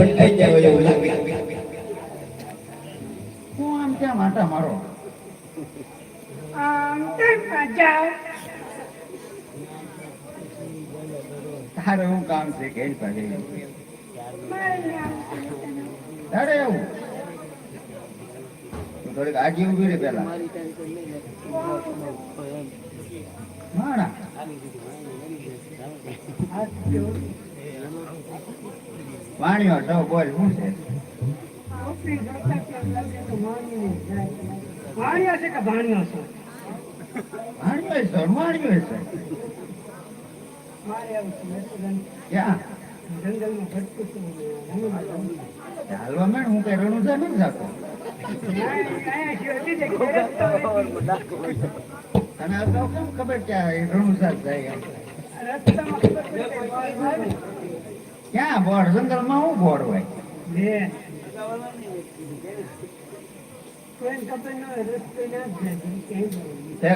ભટકાઈ જાય હોય એવું લાગે. હું આમ ક્યાં માટા મારો? તારે શું કામ છે? કે પાડે. તારે એવું થોડીક આજી ઊભી રે પેલા માણા. વાણીઓ તો બોલ શું છે? છે કે છે? છે છે. છે ક્યાં? છું ચાલવા મેં હું કઈ રણુજા નથી જાતો. તને અગાઉ કેમ ખબર કે આ રણુજા જાય ક્યાં બોર્ડ જંગલમાં શું બોર્ડ હોય?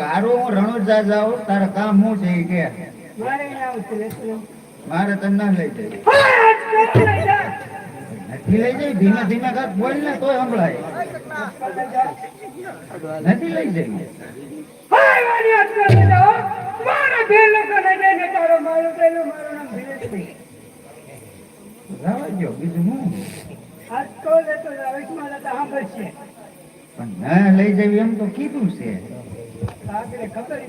હારું હું રણુજા જાઉં તારે કામ શું છે કે? મારે તને ના લઈ જાય. નથી લઈ જાય. ધીમે ધીમે કાંઈક બોલ ને તોય સંભળાય. નથી લઈ જાય? મારા બે લોકોને જઈને તારો મારો પેલું મારું નામ ધીરેશભાઈ. જવા બીજું હું? આજ તો લેતો જાવીશ, મારે તો છે પણ ના લઈ જવી એમ તો કીધું છે. આગળ ખબર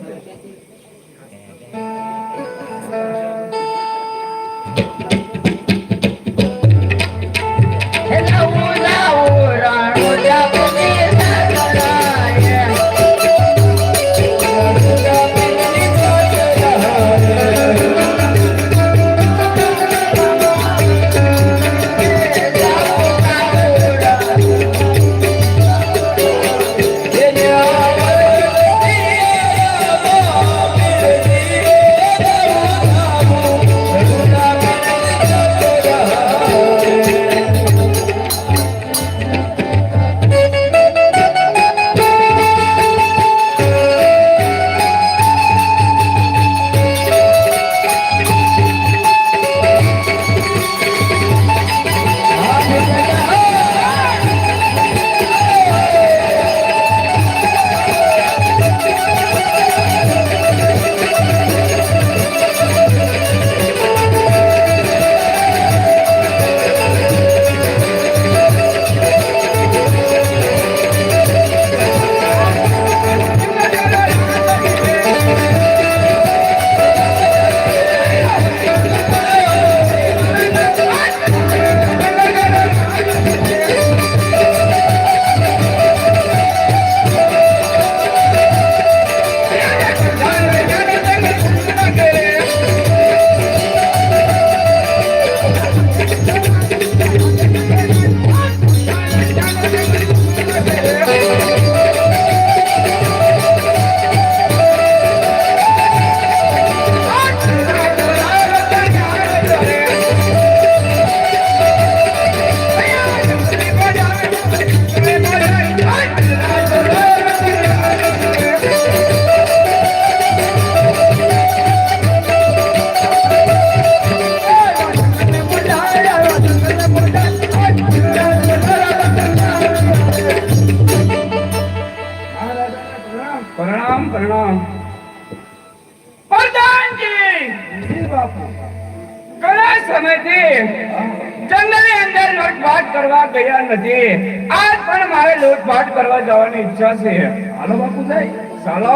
નથી આજ પણ મારે લોટપાટ કરવા જવાની ઈચ્છા છે. હાલો બાપુ જાય ચાલો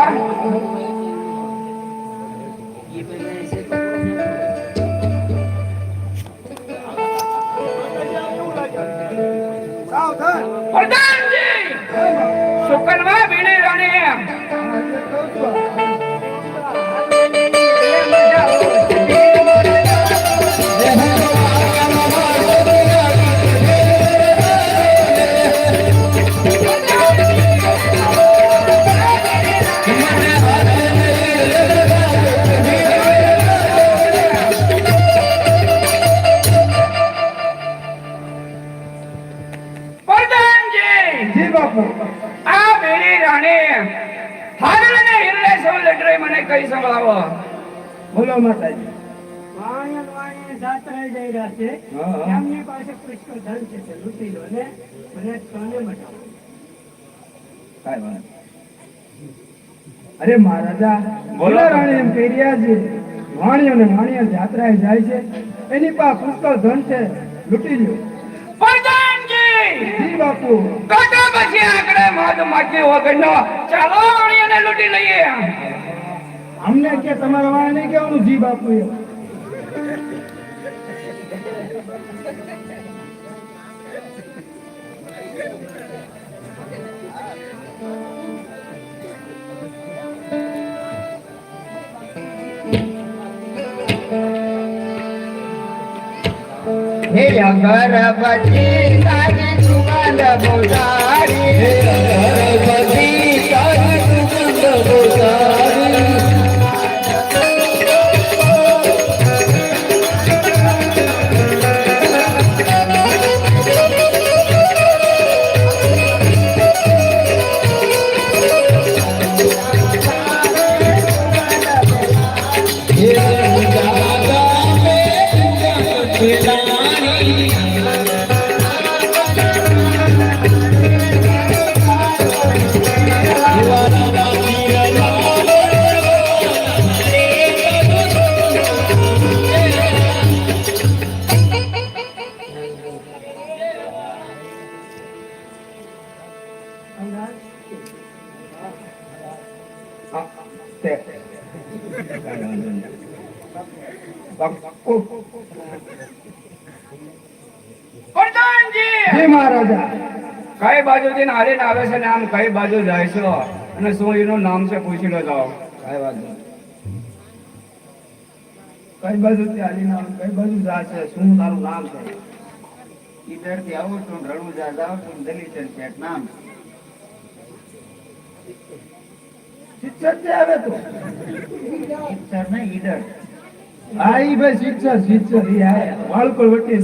પ્રધાનજી શુકનમાં ભીડી રાણી હિરલે સૌ લટરે મને કઈ સંભળાવો બોલો માતાજી. વાણિયા વાણિયા જાત્રાએ જઈ રહ્યા છે. હા, હા. એમની પાસે પુષ્કળ ધન છે લૂંટી લો ને મને તને મટાવો કાંઈ વાંધો અરે મહારાજા બોલો. રાણી એમ કહી રહ્યા છે વાણીઓ ને વાણીઓ જાત્રાએ જાય છે. એની પાસે પુષ્કળ ધન છે લૂંટી પ્રધાનજી! બાપુ. કાકા પછી આંકડે માધ માખી વગરનો. ચાલો વાણીઓને લૂંટી લઈએ. અમને કે તમારા વાળા નહીં કેવાનું જી બાપુ એ હે અગરબત્તી તારી સુગંધ બોલારી મહારાજા. કઈ બાજુથી નારીને આવે છે ને આમ કઈ બાજુ જાય છે? અને શું એનું નામ છે પૂછી લો જાઓ. કઈ બાજુ? કઈ બાજુ ચાલીને આવે, કઈ બાજુ જાય છે? શું તારું નામ છે? ઈધરથી આવું છું રણુજા જાઉં છું દલીચર છે નામ. શિક્ષક છે તો. હા ઈ ભાઈ શિક્ષક શિક્ષક ઈ આયા વાળકોળ વટી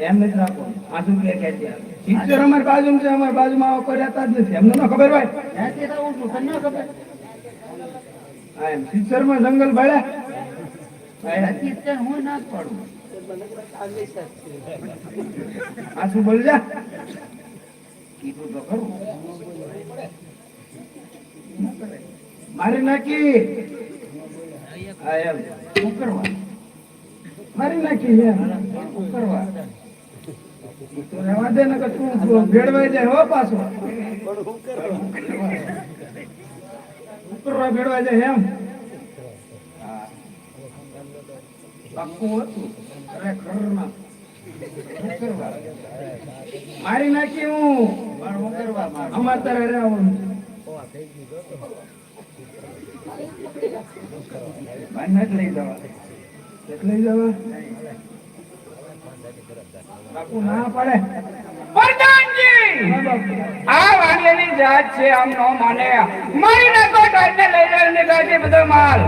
એમ નથી રાખો આ કે કે શિક્ષક અમારી બાજુમાં છે અમારી બાજુમાં આવો કોઈ રહેતા જ નથી. એમને ન ખબર હોય. તને ખબર. હા એમ. શિક્ષરમાં જંગલ ભળે. હું ના જ પડું. આ શું બોલજા કીધું તો ખરું. મારી નાખી. હા એમ. શું કરવા? મારી નાખી એમ. શું કરવા? તો રહેવા દે ને કે તું ભેળવાઈ જાય હો પાછો. કરવા? ભેળવાઈ જાય એમ? પાક્કું હતું. ખરેખરમાં. મારી નાખી હું. અમાર તારે રહેવાનું. બાપુ આ વાણિયાની જાત છે, આમ માને. મારી નાખો ટાઈમને લઈ કાઢી બધો માલ.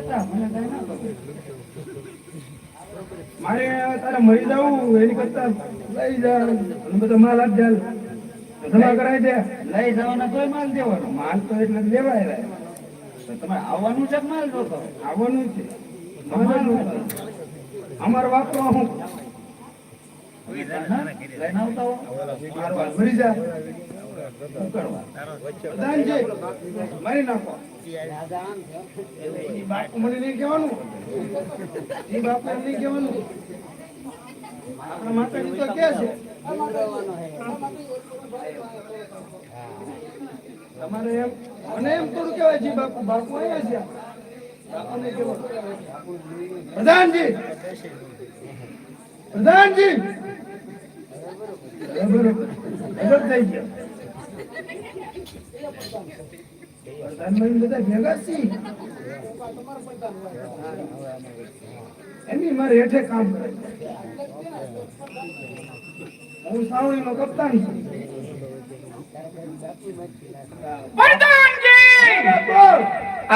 કીધું મને કઈ ના મારે તારે મરી જવું એની કરતા લઈ જા. બધો માલ આપ જાય જમા કરાય છે લઈ જવાના કોઈ માલ દેવાનો. માલ તો એટલે લેવાય તમારે આવવાનું છે માલ જોતો? આવવાનું છે. અમારો વાપરો હું. મારો હાલ મને એમ નહીં કહેવાનું આપણા છે તમારે એમ મને એમ થોડું કહેવાય જી બાપુ બાપુ અહીંયા છે. પ્રધાનજી પ્રધાનજી બરોબર થઈ ગયો એમની મારે હેઠે કામ કરે. હું સાવણી નો કપ્તાન છું.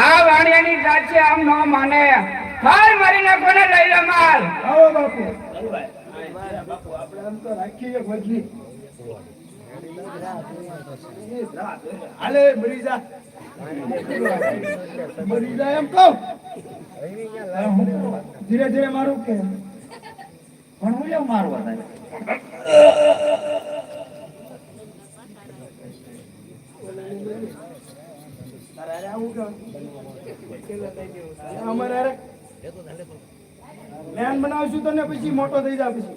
આ વાણિયાની જાત આમ નો માને. હાલ મારીને નાખો ને લઈ લો માલ આવો બાપુ. બાપુ આપણે આમ તો રાખીએ પછી હાલે મરી જા એમ કહું. ધીરે ધીરે મારું કે. પણ હું કેમ મારવા થાય અમારે મેન બનાવશું તને પછી મોટો થઈ જા પછી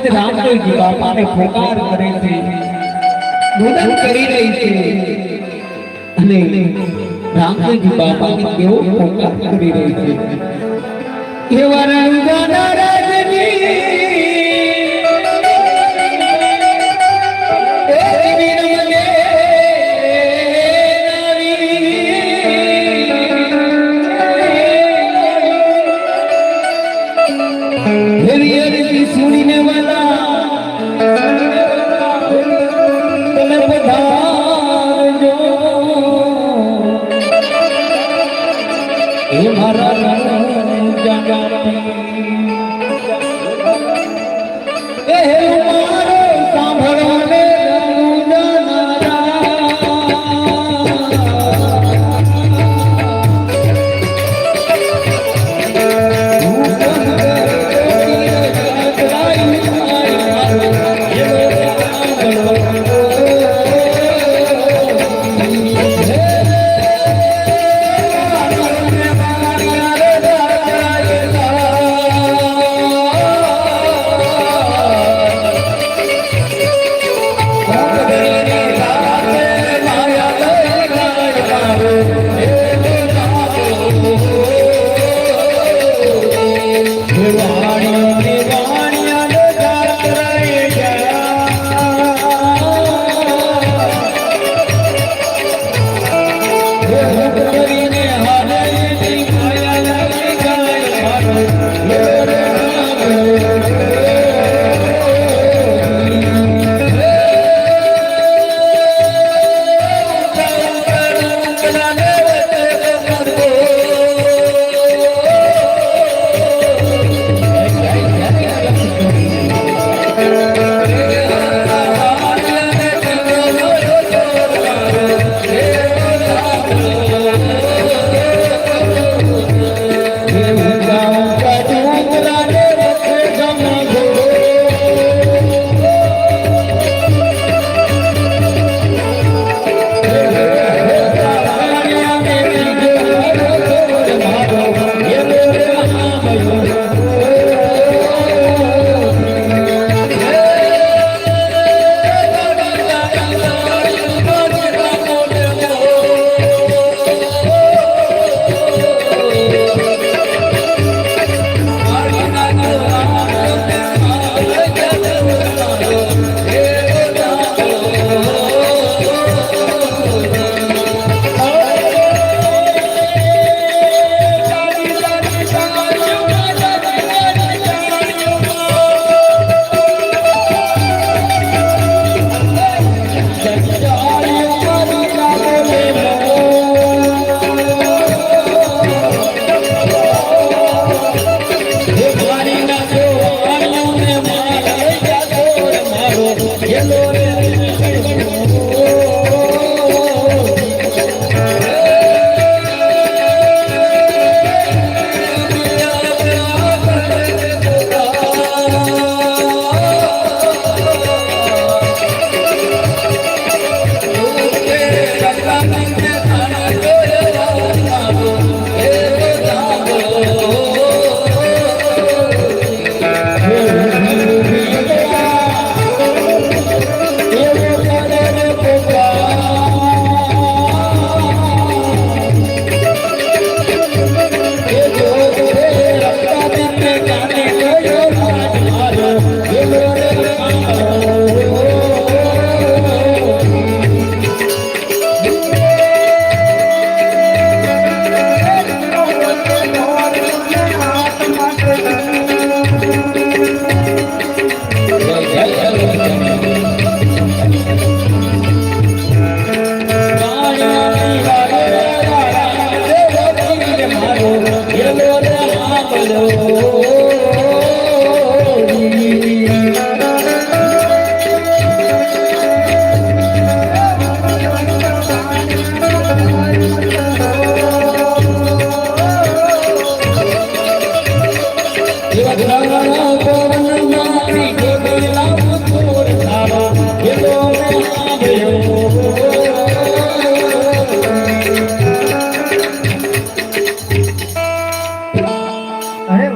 આજ રામદેવજી બાપાને પોકાર કરે છે. રોદન કરી રહી છે. અને રામદેવજી બાપાને કેવો પોકાર કરી રહી છે. એવા રણુજાના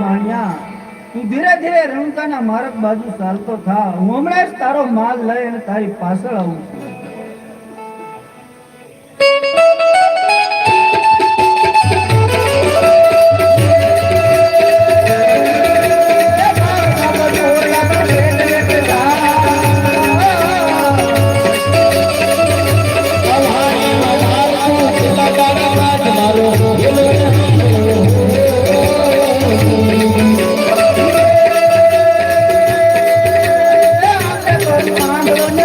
વાણિયા. તું ધીરે ધીરે રણતાના મારક બાજુ ચાલતો થા. હું હમણાં જ તારો માલ લઈ અને તારી પાછળ આવું છું. i'm going Yeah.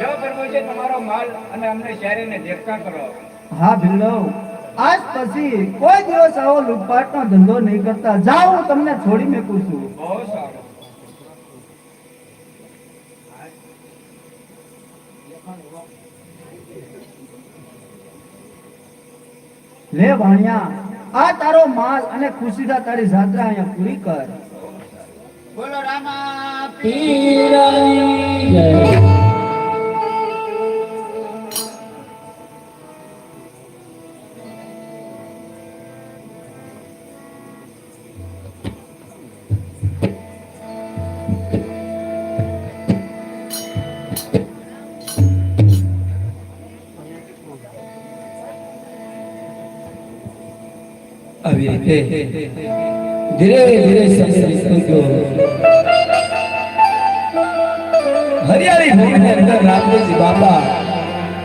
જો પ્રભુજી તમારો માલ અને અમને શહેરીને દેખતા કરો હા ભીલો આજ પછી કોઈ દિવસ આવો લૂંટપાટનો ધંધો નહીં કરતા. જાઓ હું તમને છોડી મેકું છું. બહુ સારું. લે ભાણિયા આ તારો માલ અને ખુશીદા તારી જાત્રા અહીંયા પૂરી કર. બોલો રામા પીરાની જય. આવી રીતે ધીરે ધીરે સંસ્કૃતિઓ હરિયાળી ભૂમિની અંદર રામદેવજી બાપા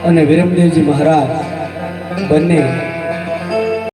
અને વિરમદેવજી મહારાજ બંને